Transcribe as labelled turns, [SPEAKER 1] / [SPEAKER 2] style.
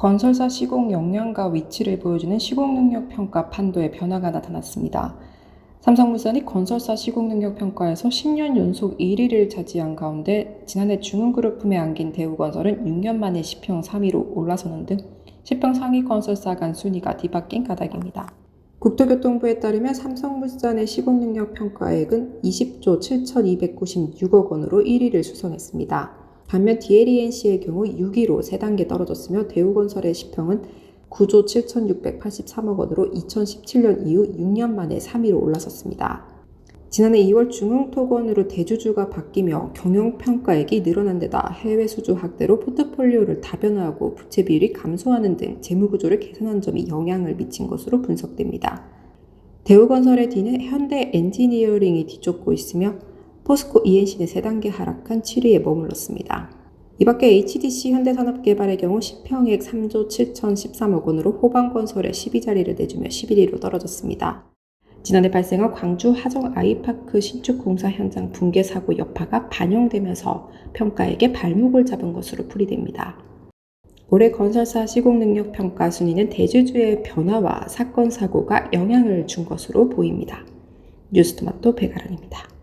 [SPEAKER 1] 건설사 시공 역량과 위치를 보여주는 시공 능력 평가 판도의 변화가 나타났습니다. 삼성물산이 건설사 시공 능력 평가에서 10년 연속 1위를 차지한 가운데 지난해 중흥그룹 품에 안긴 대우건설은 6년 만에 10평 3위로 올라서는 등 10평 상위 건설사 간 순위가 뒤바뀐 가닥입니다. 국토교통부에 따르면 삼성물산의 시공능력 평가액은 20조 7,296억 원으로 1위를 수성했습니다. 반면 DLENC의 경우 6위로 3단계 떨어졌으며 대우건설의 10평은 9조 7,683억 원으로 2017년 이후 6년 만에 3위로 올라섰습니다. 지난해 2월 중흥토건으로 대주주가 바뀌며 경영평가액이 늘어난 데다 해외 수주 확대로 포트폴리오를 다변화하고 부채 비율이 감소하는 등 재무구조를 개선한 점이 영향을 미친 것으로 분석됩니다. 대우건설의 뒤는 현대 엔지니어링이 뒤쫓고 있으며 포스코 ENC는 3단계 하락한 7위에 머물렀습니다. 이 밖에 HDC 현대산업개발의 경우 10평액 3조 7,013억 원으로 호방건설에 12자리를 내주며 11위로 떨어졌습니다. 지난해 발생한 광주 하정 아이파크 신축 공사 현장 붕괴 사고 여파가 반영되면서 평가액에 발목을 잡은 것으로 풀이됩니다. 올해 건설사 시공 능력 평가 순위는 대주주의 변화와 사건 사고가 영향을 준 것으로 보입니다. 뉴스토마토 배가랑입니다.